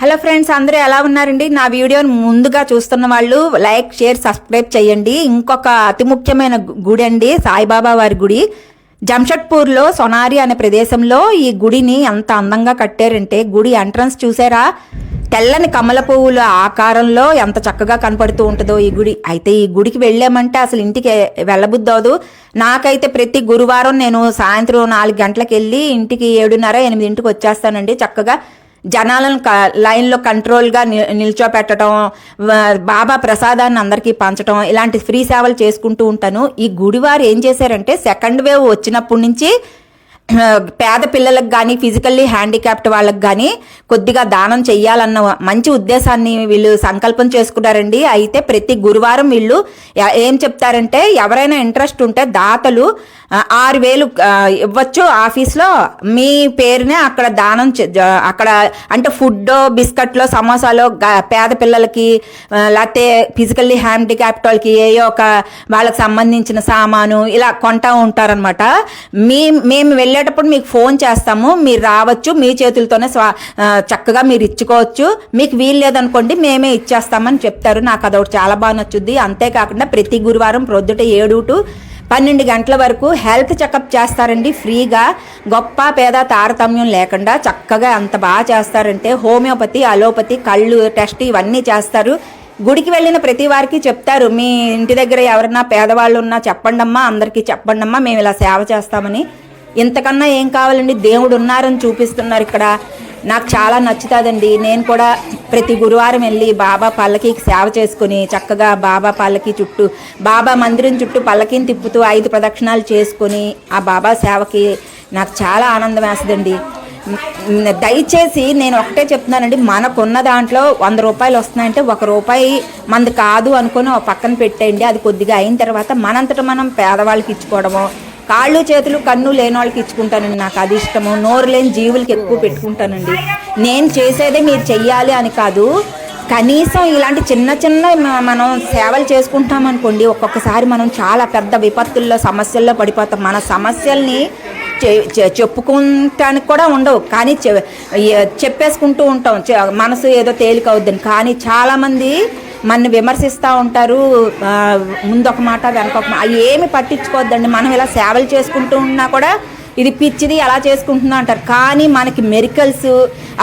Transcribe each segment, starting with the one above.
Hello friends అందరూ ఎలా ఉన్నారండి? నా వీడియోని ముందుగా చూస్తున్న వాళ్ళు లైక్ షేర్ సబ్స్క్రైబ్ చేయండి. ఇంకొక అతి ముఖ్యమైన గుడి అండి సాయిబాబా వారి గుడి. జంషెడ్పూర్లో సొనారి అనే ప్రదేశంలో ఈ గుడిని ఎంత అందంగా కట్టారంటే గుడి ఎంట్రన్స్ చూసారా? తెల్లని కమల పువ్వుల ఆకారంలో ఎంత చక్కగా కనపడుతూ ఉంటుందో ఈ గుడి. అయితే ఈ గుడికి వెళ్ళామంటే అసలు ఇంటికి వెళ్ళబుద్దవదు నాకైతే ప్రతి గురువారం నేను సాయంత్రం నాలుగు గంటలకు వెళ్ళి ఇంటికి ఏడున్నర ఎనిమిదింటికి వచ్చేస్తానండి చక్కగా. జనాలను క- లైన్లో కంట్రోల్గా నిల్చోపెట్టడం బాబా ప్రసాదాన్ని అందరికీ పంచడం ఇలాంటి ఫ్రీ సేవలు చేసుకుంటూ ఉంటాను. ఈ గుడివారు ఏం చేశారంటే సెకండ్ వేవ్ వచ్చినప్పటి నుంచి పేద పిల్లలకు కానీ ఫిజికల్లీ హ్యాండిక్యాప్ట్ వాళ్ళకి కానీ కొద్దిగా దానం చెయ్యాలన్న మంచి ఉద్దేశాన్ని వీళ్ళు సంకల్పం చేసుకున్నారండి. అయితే ప్రతి గురువారం వీళ్ళు ఏం చెప్తారంటే ఎవరైనా ఇంట్రెస్ట్ ఉంటే దాతలు ఆరు వేలు ఇవ్వచ్చు ఆఫీస్లో. మీ పేరునే అక్కడ దానం చే- అక్కడ అంటే ఫుడ్ బిస్కెట్లో సమోసాలో పేద పిల్లలకి లేకపోతే ఫిజికల్లీ హ్యాండిక్యాప్ట్ వాళ్ళకి ఏయో ఒక వాళ్ళకి సంబంధించిన సామాను ఇలా కొంటా ఉంటారనమాట మీ మేము వెళ్ళేటప్పుడు మీకు ఫోన్ చేస్తాము మీరు రావచ్చు మీ చేతులతోనే స్వా చక్కగా మీరు ఇచ్చుకోవచ్చు. మీకు వీలు లేదనుకోండి మేమే ఇచ్చేస్తామని చెప్తారు. నాకు అదొకటి చాలా బాగా నచ్చుద్ది. అంతేకాకుండా ప్రతి గురువారం ప్రొద్దుట ఏడు టు పన్నెండు గంటల వరకు హెల్త్ చెకప్ చేస్తారండి. ఫ్రీగా గొప్ప పేద తారతమ్యం లేకుండా చక్కగా అంత బాగా చేస్తారంటే హోమియోపతి అలోపతి కళ్ళు టెస్ట్ ఇవన్నీ చేస్తారు. గుడికి వెళ్ళిన ప్రతి వారికి చెప్తారు. మీ ఇంటి దగ్గర ఎవరన్నా పేదవాళ్ళు ఉన్నా చెప్పండమ్మా అందరికీ చెప్పండమ్మా మేము ఇలా సేవ చేస్తామని. ఇంతకన్నా ఏం కావాలండి? దేవుడు ఉన్నారని చూపిస్తున్నారు ఇక్కడ. నాకు చాలా నచ్చుతుందండి. నేను కూడా ప్రతి గురువారం వెళ్ళి బాబా పల్లకీకి సేవ చేసుకుని చక్కగా బాబా పల్లకి చుట్టూ బాబా మందిరం చుట్టూ పల్లకీని తిప్పుతూ ఐదు ప్రదక్షిణాలు చేసుకుని ఆ బాబా సేవకి నాకు చాలా ఆనందం వేస్తుందండి. దయచేసి నేను ఒకటే చెప్తున్నానండి. మనకున్న దాంట్లో వంద రూపాయలు వస్తున్నాయంటే ఒక రూపాయి మనది కాదు అనుకుని ఒక పక్కన పెట్టేయండి. అది కొద్దిగా అయిన తర్వాత మనంతట మనం పేదవాళ్ళకి ఇచ్చుకోవడము కాళ్ళు చేతులు కన్ను లేని వాళ్ళకి ఇచ్చుకుంటానండి. నాకు అది ఇష్టము. నోరు లేని జీవులకి ఎక్కువ పెట్టుకుంటానండి. నేను చేసేదే మీరు చెయ్యాలి అని కాదు. కనీసం ఇలాంటి చిన్న చిన్న మనం సేవలు చేసుకుంటాం అనుకోండి ఒక్కొక్కసారి మనం చాలా పెద్ద విపత్తుల్లో సమస్యల్లో పడిపోతాం. మన సమస్యల్ని చె- చె- చెప్పుకుంటానికి కూడా ఉండవు. కానీ చె- చెప్పేసుకుంటూ ఉంటాం. మనసు ఏదో తేలిక అవుద్దని. కానీ చాలామంది మన విమర్శిస్తూ ఉంటారు ముందొక ముందు ఒక మాట. వెనక ఒక మాట ఏమి పట్టించుకోవద్దండి. మనం ఇలా సేవలు చేసుకుంటూ ఉన్నా కూడా ఇది పిచ్చిది అలా చేసుకుంటున్నా అంటారు. కానీ మనకి మెరికల్స్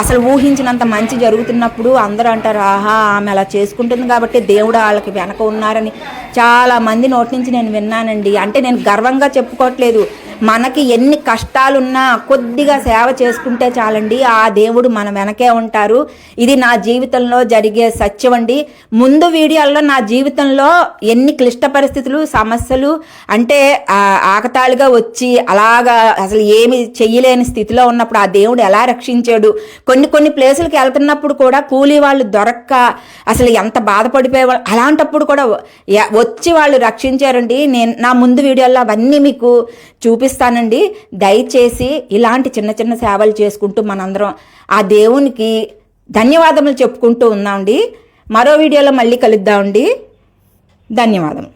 అసలు ఊహించినంత మంచి జరుగుతున్నప్పుడు అందరూ అంటారు ఆహా ఆమె అలా చేసుకుంటుంది కాబట్టి దేవుడు వాళ్ళకి వెనక ఉన్నారని. చాలా మంది నోటి నుంచి నేను విన్నానండి. అంటే నేను గర్వంగా చెప్పుకోవట్లేదు. మనకి ఎన్ని కష్టాలున్నా కొద్దిగా సేవ చేసుకుంటే చాలండి. ఆ దేవుడు మన వెనకే ఉంటారు. ఇది నా జీవితంలో జరిగే సత్యం అండి. ముందు వీడియోల్లో నా జీవితంలో ఎన్ని క్లిష్ట పరిస్థితులు సమస్యలు అంటే ఆకతాళిగా వచ్చి అలాగా అసలు ఏమి చెయ్యలేని స్థితిలో ఉన్నప్పుడు ఆ దేవుడు ఎలా రక్షించాడు? కొన్ని కొన్ని ప్లేసులకి వెళ్తున్నప్పుడు కూడా కూలీ వాళ్ళు దొరక్క అసలు ఎంత బాధపడిపోయేవాళ్ళు అలాంటప్పుడు కూడా వచ్చి వాళ్ళు రక్షించారండి. నేను నా ముందు వీడియోల్లో అవన్నీ మీకు చూపి చూపిస్తానండి దయచేసి ఇలాంటి చిన్న చిన్న సేవలు చేసుకుంటూ మనందరం ఆ దేవునికి ధన్యవాదములు చెప్పుకుంటూ ఉన్నామండి. మరో వీడియోలో మళ్ళీ కలుద్దామండి. ధన్యవాదం